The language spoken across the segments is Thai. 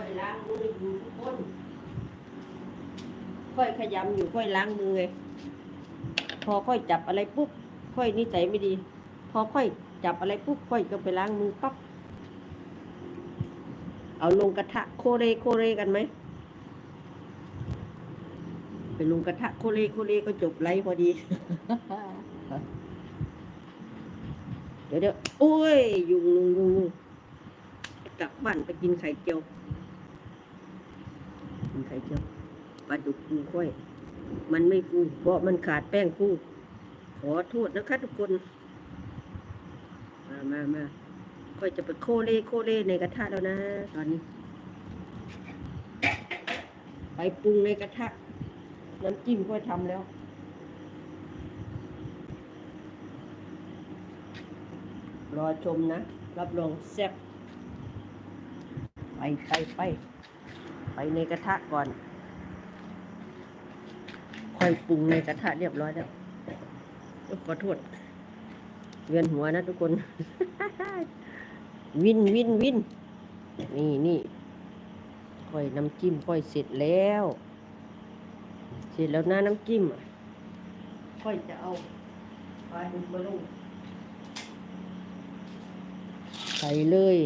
อยล้างมืออยู่ทุกคน ค่อยขยำอยู่ค่อยล้างมือไงพอค่อยจับอะไรปุ๊บค่อยนิสัยไม่ดี พอค่อยจับอะไรปุ๊บค่อยก็ไปล้างมือปั๊บเอาลงกระทะโคเรโคเรกันไหมไปลงกระทะโคเรโคเรก็จบไลฟ์พอดี เดี๋ยวเดี๋ยวโอ้ย ยุงยุงยุงกลับบ้านไปกินไข่เจียว ไข่เจียวปลาดุกฟูค่อย มันไม่ฟูเพราะมันขาดแป้งฟูขอโทษนะคะทุกคน มามามาค่อยจะไปโคเล่โคเล่ในกระทะแล้วนะ ตอนนี้ ไปปรุงในกระทะ น้ำจิ้มค่อยทำแล้วรอชมนะ รับรองแซ่บไปไปไป ในกระทะก่อน ค่อยปรุงในกระทะเรียบร้อยแล้วโอ๊ยขอโทษเวียนหัวนะทุกคน วินวินวิน นี่นี่ค่อยน้ำจิ้มค่อยเสร็จแล้ว เสร็จแล้วนะน้ำจิ้มค่อยจะเอาปลาดุกมาลงใส่เลย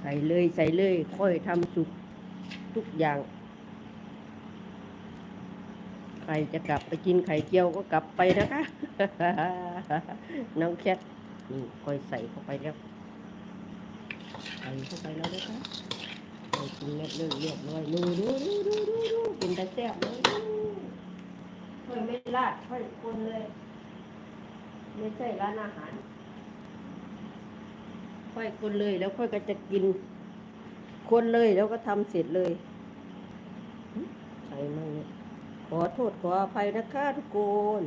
ใส่เลยใส่เลย ค่อยทำสุกทุกอย่าง ใครจะกลับไปกินไข่เจียวก็กลับไปนะคะ น้องแคทนี่ค่อยใส่เข้าไปแล้วใส่เข้าไปแล้วนะคะไปกินเม็ดเลือดเรียบร้อยดูดูดูดูดูดูกินแต่แซ่บเลยค่อยไม่ลาดค่อยคนเลย ไม่ใช่ร้านอาหาร ค่อยคนเลย แล้วค่อยก็จะกิน คนเลยแล้วก็ทำเสร็จเลยใส่มั่งเนี่ยขอโทษขออภัยนะคะทุกคน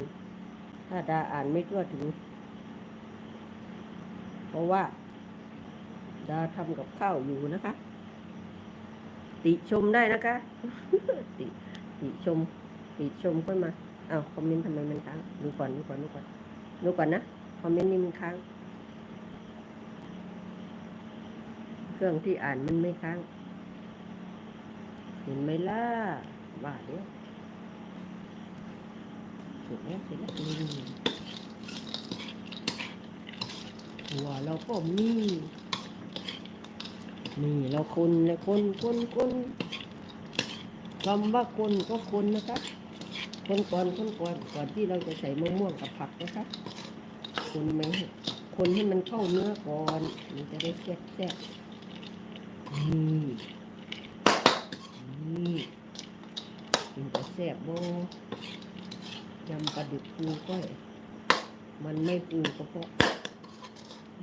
ถ้าดาอ่านไม่ทั่วถึง เพราะว่า ดาทำกับข้าวอยู่นะคะ ติชมได้นะคะ ติติชม ติชมขึ้นมาอ้าวคอมเมนต์ทำไมมันค้างดูก่อนดูก่อนดูก่อนดูก่อนนะคอมเมนต์นี่มันค้าง เครื่องที่อ่านมันไม่ค้าง เห็นไหมล่ะว่าเดี๋ยวเสร็จแล้วเสร็จแล้วหัวเราก็มี นี่เราคนเลยคนคนคนคำว่าคนก็คนนะคะคนก่อนคนก่อนก่อนที่เราจะใส่มะม่วงกับผักนะคะคนไหมคนให้มันเข้าเนื้อก่อน มันจะได้แซ่บแซ่บ นี่นี่มันจะแซ่บโบยำปลาดุกฟูก้อย มันไม่ฟูก็เพราะ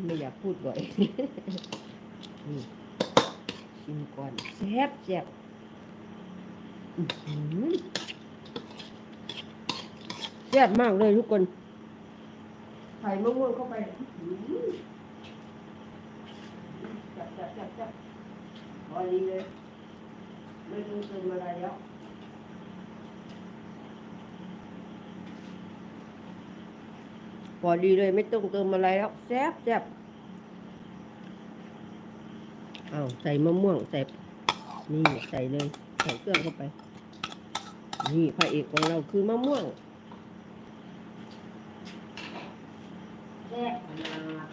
ไม่อยากพูดบ่อยนี่ชิมก่อนแซ่บแซ่บแซ่บมากเลยทุกคนใส่มะม่วงเข้าไปอื้อหือแซ่บแซ่บแซ่บแซ่บ พอดีเลยไม่ต้องเติมอะไรแล้วพอดีเลยไม่ต้องเติมอะไรแล้วแซ่บแซ่บเอาใส่มะม่วงใส่นี่ใส่เลยใส่เครื่องเข้าไป นี่พระเอกของเราคือมะม่วงแซ่บมาก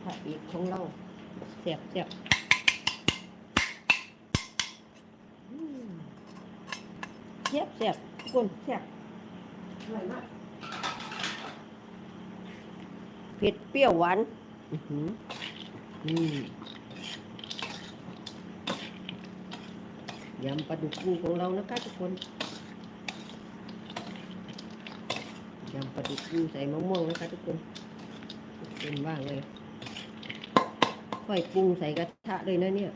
พ ระเอกของเราแซ่บแซ่บอืมแซ่บแซ่บทุกคนแซ่บอร่อยมากเผ็ดเปรี้ยวหวานอือหืออืมยำปลาดุกฟูของเรานะคะทุกคนยำปลาดุกฟูใส่มะม่วงนะคะทุกคนเป็นว่างเลย ค่อยปรุงใส่กระทะเลยนะเนี่ย